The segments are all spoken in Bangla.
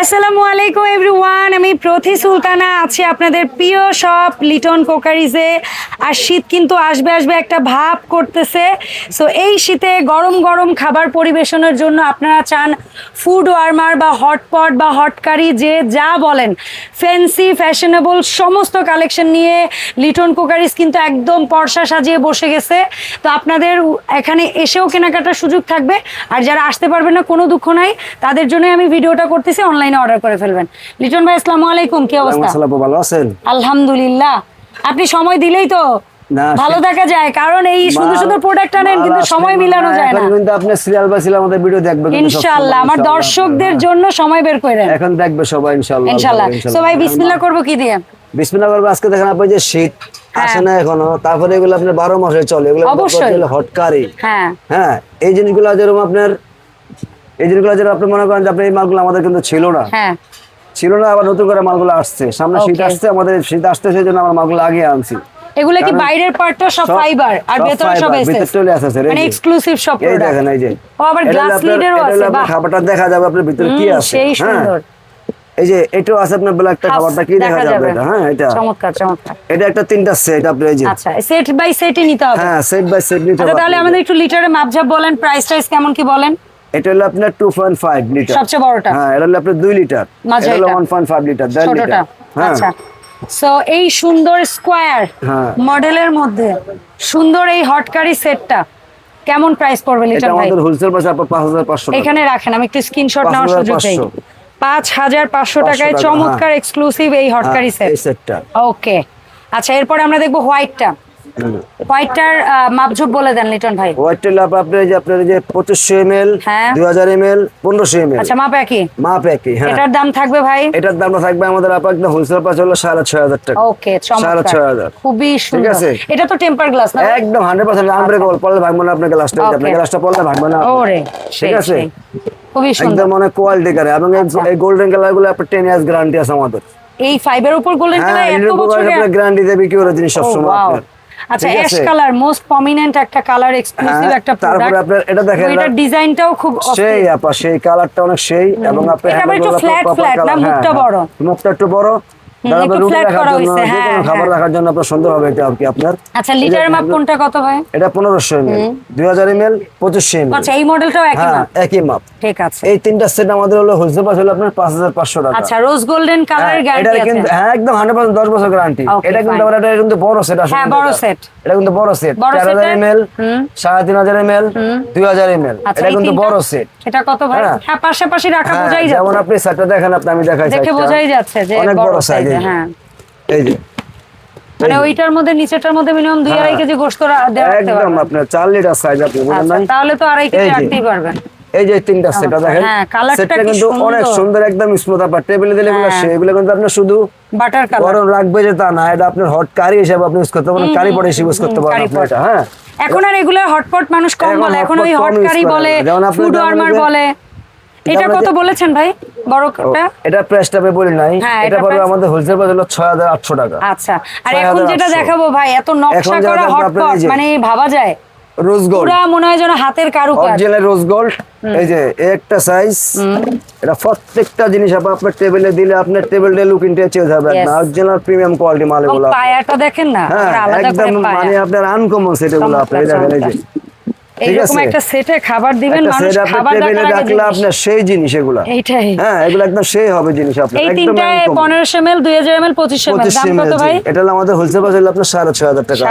আসসালামু আলাইকুম এভরিওয়ান, আমি প্রতি সুলতানা, আছি আপনাদের প্রিয় শপ লিটন কোকারিজে। আর শীত কিন্তু আসবে আসবে একটা ভাব করতেছে। সো এই শীতে গরম গরম খাবার পরিবেশনের জন্য আপনারা চান ফুড ওয়ার্মার বা হটপট বা হটকারি যে যা বলেন। ফ্যান্সি ফ্যাশনেবল সমস্ত কালেকশন নিয়ে লিটন কোকারিজ কিন্তু একদম পর্সা সাজিয়ে বসে গেছে। তো আপনাদের এখানে এসেও কেনাকাটার সুযোগ থাকবে। আর যারা আসতে পারবে না, কোনো দুঃখ নাই। তাদের জন্য আমি ভিডিওটা করতেছি অনলাইনে অর্ডার করে ফেলবেন। লিটন ভাই আসসালামু আলাইকুম কি অবস্থা? ভালো আছেন? আলহামদুলিল্লাহ। আপনি সময় দিলেই তো ভালো দেখা যায় কারণ এই সুন্দর সুন্দর প্রোডাক্ট আনেন কিন্তু সময় মিলানো যায় না। কিন্তু আপনি সিরিয়াল বাই সিরিয়াল আমাদের ভিডিও দেখবে ইনশাআল্লাহ আমার দর্শকদের জন্য সময় বের করে হ্যাঁ, এখন দেখবে সবাই ইনশাআল্লাহ ইনশাআল্লাহ। সো ভাই বিসমিল্লাহ করব কি দিয়ে? বিসমিল্লাহ করবে আজকে দেখেন আপনি যে শীত হ্যাঁ। আসে না এখনও তারপরে এগুলো আপনার বারো মাসে চলে এগুলো অবশ্যই। হটকারি। হ্যাঁ। হ্যাঁ এই জিনিসগুলো যেরকম আপনার এই জিনিসগুলো যেরকম আপনি মনে করেন যে আপনি এই মালগুলো আমাদের কিন্তু ছিল না। হ্যাঁ। ছিল না আবার নতুন করে মালগুলো আসছে। সামনে শীত আসছে আমাদের শীত আসছে সেই জন্য আমার মালগুলো আগে আনছি। এগুলো কি বাইরের পার্টটা সব ফাইবার আর ভেতরে সব এসএস চলে আসে স্যার, মানে এক্সক্লুসিভ সব এই দেখেন এই যে। ও আবার এটা গ্লাস আপনার- লিডেরও আছে বাহ। খাবারটা দেখা যাবে আপনার ভিতরে কি আছে। সেই হ্যাঁ। সুন্দর। এই যে এটাও আছে আপনার ব্ল্যাকটা খাবারটা কি দেখা যাবে এটা? হ্যাঁ এটা। চমৎকার চমৎকার। এটা একটা তিনটা সেট আপনি এই যে। আচ্ছা সেট বাই সেটই নিতে হবে। হ্যাঁ সেট বাই সেট নিতে আচ্ছা হবে তাহলে আমাদের একটু লিটারে মাপঝাপ বলেন প্রাইস টাইস কেমন কি বলেন? এটা হলো আপনার 2.5 লিটার সবচেয়ে বড়টা? হ্যাঁ এটা হলো আপনার 2 লিটার। এটা হলো 1.5 লিটার 1.5 লিটার হ্যাঁ। আচ্ছা। সো এই সুন্দর স্কোয়ার হ্যাঁ। মডেলের মধ্যে সুন্দর এই হটকারি সেটটা কেমন প্রাইস পড়বে লিটন ভাই? আমাদের হোলসেল প্রাইস আপনার 5500 এখানে রাখেন আমি একটু স্ক্রিনশট নেওয়ার সুযোগ দেই। 5500 পাঁচ হাজার পাঁচশো টাকায় চমৎকার এক্সক্লুসিভ এই হটকারি হ্যাঁ, সেট ওকে আচ্ছা এরপরে আমরা দেখব হোয়াইটটা হোয়াইটটার মাপঝুপ বলে দেন লিটন ভাই। হোয়াইট টেল আপনার যে আপনার যে 2500 ml হ্যাঁ। 2000 ml 1500 ml আচ্ছা মাপ একই? মাপ একই হ্যাঁ। এটার দাম থাকবে ভাই? এটার দামটা থাকবে আমাদের আপনার একদম হোলসেল প্রাইস হলো 6500 টাকা। ওকে চমৎকার। হাজার। খুবই সুন্দর। আছে? এটা তো টেম্পার গ্লাস না একদম 100% আনব্রেকেবল পড়লে ভাগবো না আপনাকে লাস্টে Okay. আপনাকে লাস্টে পড়লে ভাগবো না ওরে ঠিক আছে? খুবই সুন্দর। একদম অনেক কোয়ালিটি করে এবং এই- আচ্ছা। গোল্ডেন কালারগুলো আপনার 10 ইয়ার্স গ্যারান্টি আছে আমাদের। এই ফাইবার উপর গোল্ডেন হ্যাঁ কালার এত বছরে গ্যারান্টি দেবে কি করে জিনিস ও, সবসময় wow. আপনার। আচ্ছা অ্যাশ কালার মোস্ট প্রমিনেন্ট একটা কালার এক্সক্লুসিভ একটা একটা তারপরে প্রোডাক্ট আপনার এটা দেখেন এটা ডিজাইনটাও খুব সেই আপা সেই কালারটা অনেক সেই এবং আপনার এটা একটু ফ্ল্যাট flat, না? হ্যাঁ, মুখটা হ্যাঁ। বড়। মুখটা একটু বড় খাবার। রাখার জন্য আপনার সুন্দর হবে এটা কি আপনার? আচ্ছা লিটার মাপ কোনটা কত ভাই এটা পনেরোশো এম এল। দুই হাজার এম এল পঁচিশশো এম আচ্ছা এই মডেলটাও একই হ্যাঁ মাপ? একই মাপ। ঠিক আছে। এই তিনটা সেট আমাদের হলো হোলসেল প্রাইস হলো আপনার পাঁচ হাজার পাঁচশো টাকা। আচ্ছা রোজ গোল্ডেন কালারের হ্যাঁ, গ্যারান্টি এটার কিন্তু হ্যাঁ একদম হান্ড্রেড পার্সেন্ট দশ বছর গ্যারান্টি এটা কিন্তু fine. এটা কিন্তু বড় সেট হ্যাঁ, বড়। এটা কিন্তু বড় সেট আচ্ছা এটা কিন্তু বড় সেট এটা কত ভাই? হ্যাঁ। হ্যাঁ পাশাপাশি রাখা যেমন আপনি সেটটা দেখেন আপনি আমি দেখাই দেখে বোঝাই যাচ্ছে যে অনেক বড় সাইজে হ্যাঁ। এই যে। মানে ওইটার মধ্যে নিচেটার মধ্যে মিনিমাম দুই। আড়াই কেজি গোস্ত দেওয়া রাখতে একদম আপনার চার লিটার সাইজ আপনি বুঝলেন তাহলে তো আড়াই কেজি রাখতেই পারবেন। এই যে তিনটা সেটা দেখেন। সেটটা কিন্তু অনেক সুন্দর। সুন্দর একদম স্মুথ আপনার টেবিলে দিলে এগুলো। এগুলো কিন্তু আপনি শুধু বাটার কালার গরম রাখবে যে তা না এটা আপনার হট কারি হিসেবে আপনি ইউজ করতে পারেন কারি পটে ইউজ করতে পারেন আপনি এটা হ্যাঁ। এখন আর রেগুলার হটপট মানুষ কম বলে এখন ওই হট কারি বলে ফুড ওয়ার্মার বলে। এটা কত বলেছেন ভাই? বড়টা এটা প্রাইসটা আমি বলি নাই। হ্যাঁ, এটা পড়বে আমাদের হোলসেল প্রাইস হলো ছয় হাজার আটশো টাকা। আচ্ছা আর এখন যেটা দেখাবো ভাই এত নকশা করা হটপট মানে ভাবা যায়। রোজ গোল্ড পুরা মনে হয় যেন হাতের কারুকাজ। অরিজিনাল রোজ গোল্ড এই যে একটা সাইজ এটা প্রত্যেকটা জিনিস আপনি আপনার টেবিলে দিলে আপনার টেবিলটা লুকিংটা চেঞ্জ হবে. না অরিজিনাল প্রিমিয়াম কোয়ালিটি মাল এবং পায়াটা দেখেন না হ্যাঁ আলাদা একদম মানে আপনার আনকমন সেট এগুলো আপনি দেখেন এই যে। এইরকম একটা সেটে খাবার দিবেন মানুষ খাবার টেবিলে দেখার আগে রাখলে আপনার সেই জিনিস এগুলা। এইটাই। হ্যাঁ এগুলো একদম সেই হবে জিনিস আপনার এই দাম কত ভাই? এটা আমাদের হোলসেল টাকা।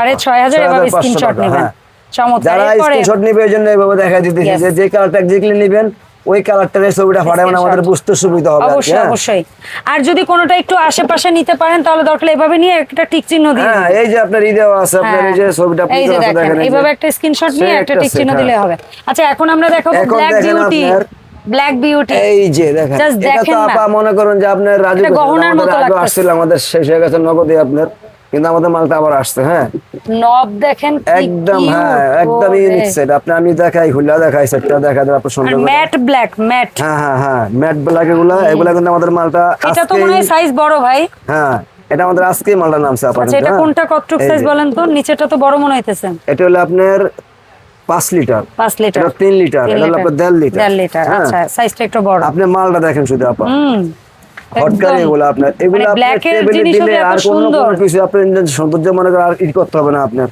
এভাবে স্ক্রিনশট নেবেন। চমৎকার। যারা স্ক্রিনশট নিবে জন্য এভাবে দেখা দিতেছি যে যে কালারটা এক্স্যাক্টলি নেবেন ওই কালারটার ছবিটা ফাটাবেন আমাদের বুঝতে সুবিধা হবে অবশ্যই হ্যাঁ? অবশ্যই। আর যদি কোনোটা একটু আশেপাশে নিতে পারেন তাহলে দরকার এভাবে নিয়ে একটা টিক চিহ্ন দিয়ে হ্যাঁ এই যে আপনার ই দেওয়া আছে আপনার এই যে ছবিটা হ্যাঁ, এই যে করা আছে, দেখেন এইভাবে একটা স্ক্রিনশট নিয়ে একটা টিক চিহ্ন। দিলে হবে। আচ্ছা এখন আমরা দেখাবো ব্ল্যাক বিউটি ব্ল্যাক বিউটি এই যে দেখেন এটা তো আপা মনে করুন যে আপনার রাজু গহনার মতো আগে লাগতেছে। আমাদের শেষ হয়ে গেছে নগদে আপনার। কিন্তু আমাদের মালটা আবার আসছে হ্যাঁ? নব দেখেন একদম হ্যাঁ একদম। ইউনিক সেট আপনি আমি দেখাই খুলে দেখাই সেটটা দেখা দেন আপনার সুন্দর ম্যাট ব্ল্যাক ম্যাট। হ্যাঁ হ্যাঁ হ্যাঁ ম্যাট ব্ল্যাক এগুলা এগুলা কিন্তু আমাদের মালটা এটা তো মনে সাইজ বড় ভাই। হ্যাঁ এটা আমাদের আজকে মালটা নামছে আপাতত আচ্ছা এটা হ্যাঁ। কোনটা কতটুক সাইজ বলেন তো? নিচেটা তো বড় মনে হইতেছে। এটা হলো আপনার পাঁচ লিটার। পাঁচ লিটার। তিন লিটার এটা হলো আপনার দেড় লিটার। দেড় লিটার। হ্যাঁ। আচ্ছা সাইজটা একটু বড়। আপনি মালটা দেখেন শুধু আপা। হুম হটকারি এগুলো আপনার এগুলো মানে আপনার black এর টেবিলে জিনিসও দিলে আর কোনো কোনো কিছু আপনার সৌন্দর্য মনে করে আর ই করতে হবে না আপনার।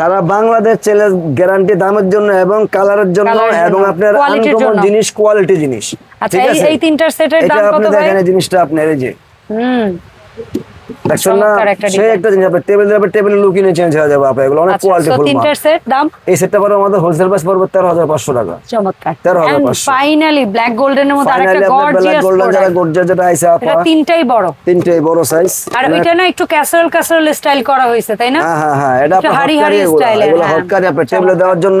সারা বাংলাদেশ চ্যালেঞ্জ গ্যারান্টি দামের জন্য এবং কালারের জন্য এবং আপনার আনকমন জিনিস কোয়ালিটি জিনিস। আচ্ছা ঠিক এই আছে? এই তিনটার সেটের দাম কত আপনি দেখেন এই জিনিসটা আপনার এই যে। হুম। দেখছেন না? চমৎকার একটা সেই design। একটা জিনিস আপনার টেবিল চেঞ্জ হয়ে যাবে এগুলো অনেক আচ্ছা কোয়ালিটি ফুল তিনটার সেট দাম? এই সেটটা পরে আমাদের হোলসেল প্রাইস পড়বে তেরো হাজার পাঁচশো টাকা। চমৎকার। ফাইনালি ব্ল্যাক গোল্ডেনের মধ্যে আরেকটা ব্ল্যাক গর্জিয়াস গোল্ডেন যারা গর্জিয়াস যেটা আইছে আপা এটা তিনটাই বড়। তিনটে বড় সাইজ আর ওইটা না একটু ক্যাসারোল ক্যাসারোল স্টাইল করা হয়েছে তাই না? হ্যাঁ হ্যাঁ হ্যাঁ এটা হাড়ি হাড়ি এগুলো হ্যাঁ। হটকারি আপনার টেবিলে দেওয়ার জন্য।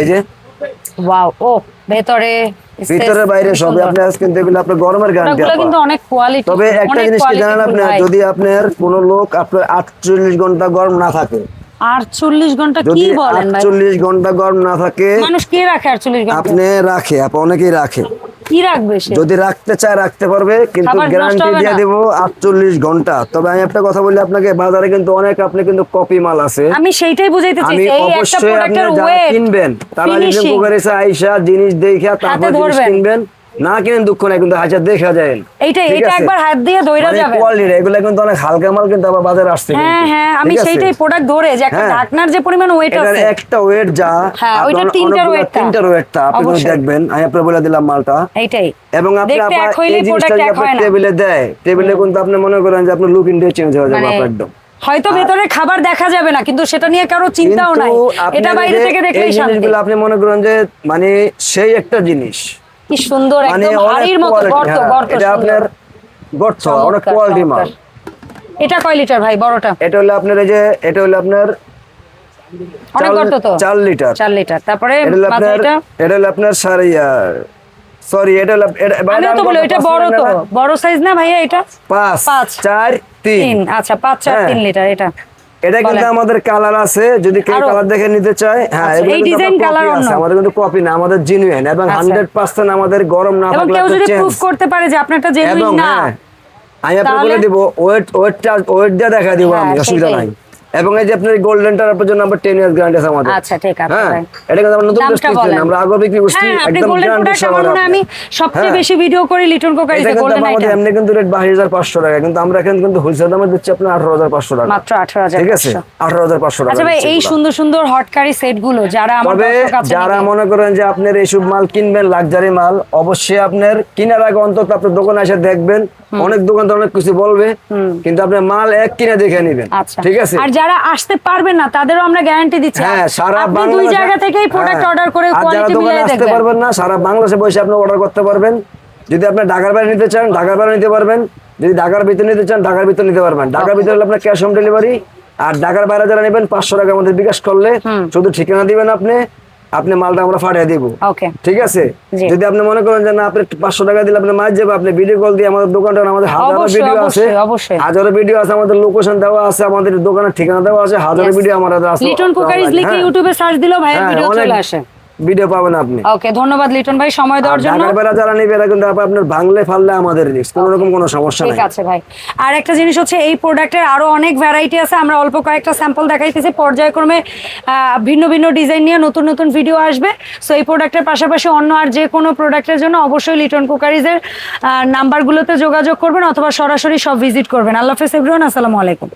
এই যে। ওয়াও ও ভেতরে ভিতরে বাইরে সবই। আপনি আজকে দেখলে আপনার গরমের গ্যারান্টি প্রোডাক্টগুলো কিন্তু অনেক কোয়ালিটি তবে একটা জিনিস কি জানেন আপনি? যদি আপনার কোনো লোক আপনার আটচল্লিশ ঘণ্টা গরম না থাকে। আটচল্লিশ ঘণ্টা কি বলেন ভাই? আটচল্লিশ ঘণ্টা গরম না থাকে মানুষ কে রাখে আটচল্লিশ ঘণ্টা? আপনি রাখে আপনি অনেকেই রাখে। কি রাখবে সে? যদি রাখতে চায় রাখতে পারবে কিন্তু গ্যারান্টি দিয়ে? দিব আটচল্লিশ ঘণ্টা। তবে আমি একটা কথা বলি আপনাকে বাজারে কিন্তু অনেক আপনি কিন্তু কপি মাল আছে। আমি সেইটাই বুঝাইতে চাইছি এই একটা অবশ্যই আপনি প্রোডাক্টের যারা ওয়েট কিনবেন তারা আইসা জিনিস দেখে তারপর জিনিস কিনবেন। না কিনেন দুঃখ নাই কিন্তু হাজার দেখা যায় এইটাই ঠিক এটা একবার হাত দিয়ে ধইরা যাবে কোয়ালিটি এগুলো কিন্তু অনেক হালকা মাল কিন্তু আবার বাজারে আসছে হ্যাঁ হ্যাঁ আমি সেইটাই প্রোডাক্ট ধরে যে একটা হ্যাঁ। ঢাকনার যে পরিমাণ ওয়েট আছে। একটা ওয়েট যা হ্যাঁ, ওইটার তিনটার অনেকগুলো- weight টা। তিনটার ওয়েটটা আপনি দেখবেন আমি আপনার বলে দিলাম মালটা। এইটাই। এবং আপনি আপনার এই জিনিসটা product যদি এক হয় না। টেবিলে দেয় টেবিলে কিন্তু আপনি মনে করেন যে আপনার লুক ইন্ডিয়া চেঞ্জ হয়ে যাবে মানে আপনার একদম। হয়তো ভেতরে খাবার দেখা যাবে না কিন্তু সেটা নিয়ে কারও চিন্তাও নাই। এটা বাইরে থেকে দেখলেই শান্তি। আপনি মনে করেন যে মানে সেই একটা জিনিস কি সুন্দর মানে একদম হাড়ির মতো গর্ত হ্যাঁ, গর্ত এটা। আপনার গর্ত অনেক কোয়ালিটি মাল। এটা কয় লিটার ভাই বড়টা? এটা হলো আপনার এই যে এটা হলো আপনার অনেক গর্ত তো? চার লিটার। চার লিটার। তারপরে এটা এটা? হলো আপনার সাড়ে সরি এটা হলো এটা আমি তো বলি এটা বড় তো। বড় সাইজ না ভাইয়া এটা? পাঁচ পাঁচ। চার তিন। তিন। আচ্ছা পাঁচ চার হ্যাঁ। তিন লিটার এটা। এটা কিন্তু আমাদের কালার আছে যদি কেউ কালার দেখে নিতে চায় হ্যাঁ আচ্ছা, এই ডিজাইন আছে অন্য? আমাদের কিন্তু কপি না আমাদের জেনুইন এবং আচ্ছা। হান্ড্রেড পার্সেন্ট আমাদের গরম না এবং থাকলে কেউ যদি প্রুফ করতে পারে যে আপনারটা জেনুইন না হ্যাঁ আমি আপনাকে বলে দেব ওয়েট ওয়েটটা ওয়েট দিয়ে দেখা দিব হ্যাঁ, আমি অসুবিধা নাই এবং এই যে আপনার গোল্ডেনটার আপনার জন্য আমরা টেন ইয়ার্স গ্যারান্টি আছে আমাদের। আচ্ছা, ঠিক আছে, হ্যাঁ এটা কিন্তু আমরা নতুন আমরা বিক্রি হ্যাঁ একদম গ্যারান্টি আমি সবচেয়ে হ্যাঁ। বেশি ভিডিও করি লিটন কিন্তু গোল্ডেন আমাদের আইটেম এমনি কিন্তু রেট বাইশ হাজার পাঁচশো টাকা কিন্তু আমরা এখানে কিন্তু হোলসেল দামে দিচ্ছি আপনার আঠারো হাজার পাঁচশো টাকা। মাত্র ঠিক আছে? আঠারো হাজার পাঁচশো টাকা আচ্ছা ভাই এই সুন্দর সুন্দর হটকারি সেটগুলো যারা আছে যারা মনে করেন যে আপনার এইসব মাল কিনবেন লাক্সারি মাল অবশ্যই আপনার কেনার আগে অন্তত আপনার দোকানে এসে দেখবেন অনেক দোকান অনেক কিছু বলবে কিন্তু আপনি মাল এক কিনে দেখে নেবেন আচ্ছা। ঠিক আছে? আর যারা আসতে পারবেন না তাদেরও আমরা গ্যারান্টি দিচ্ছি। হ্যাঁ সারা দুই জায়গা থেকেই প্রোডাক্ট হ্যাঁ। অর্ডার করে কোয়ালিটি মিলিয়ে আসতে পারবেন না সারা বাংলাদেশে বসে আপনি অর্ডার করতে পারবেন। যদি আপনি ঢাকার বাইরে নিতে চান ঢাকার বাইরে নিতে পারবেন। যদি ঢাকার ভিতরে নিতে চান ঢাকার ভিতরে নিতে পারবেন। ঢাকার ভিতরে আপনার ক্যাশ অন ডেলিভারি আর ঢাকার বাইরে যারা নেবেন পাঁচশো টাকা আমাদের বিকাশ করলে শুধু ঠিকানা দিবেন আপনি। আপনি মালটা আমরা ফাটিয়ে দিব। ঠিক আছে? যদি আপনি মনে করেন যে না আপনি পাঁচশো টাকা দিলে আপনি মাছ যাবে আপনি ভিডিও কল দিয়ে আমাদের দোকানটা আমাদের হাজারো ভিডিও আছে। হাজারো ভিডিও আছে আমাদের লোকেশন দেওয়া আছে আমাদের দোকানের ঠিকানা দেওয়া আছে হাজারো ভিডিও আমাদের আছে লিটন কুকারিজ লিখে। ইউটিউবে সার্চ দিলেও ভাইয়ের ভিডিও অনেক চলে আসে। ভিডিও পাবেন আপনি। ওকে ধন্যবাদ লিটন ভাই সময় দেওয়ার জন্য। ঢাকার বেলা যারা নিবে এরা কিন্তু আপনার ভাঙলে ফাললে আমাদের রিস্ক কোনো রকম কোনো সমস্যা নাই। ঠিক আছে ভাই। আর একটা জিনিস হচ্ছে এই প্রোডাক্টের আরও অনেক ভ্যারাইটি আছে আমরা অল্প কয়েকটা স্যাম্পল দেখাইতেছি। পর্যায়ক্রমে ভিন্ন ভিন্ন ডিজাইন নিয়ে নতুন নতুন ভিডিও আসবে। সো এই প্রোডাক্টের পাশাপাশি অন্য আর যে কোনো প্রোডাক্টের জন্য অবশ্যই লিটন কুকারিজের নাম্বারগুলোতে যোগাযোগ করবেন অথবা সরাসরি সব ভিজিট করবেন। আল্লাহ হাফেজ এভরিওয়ান আসসালামু আলাইকুম।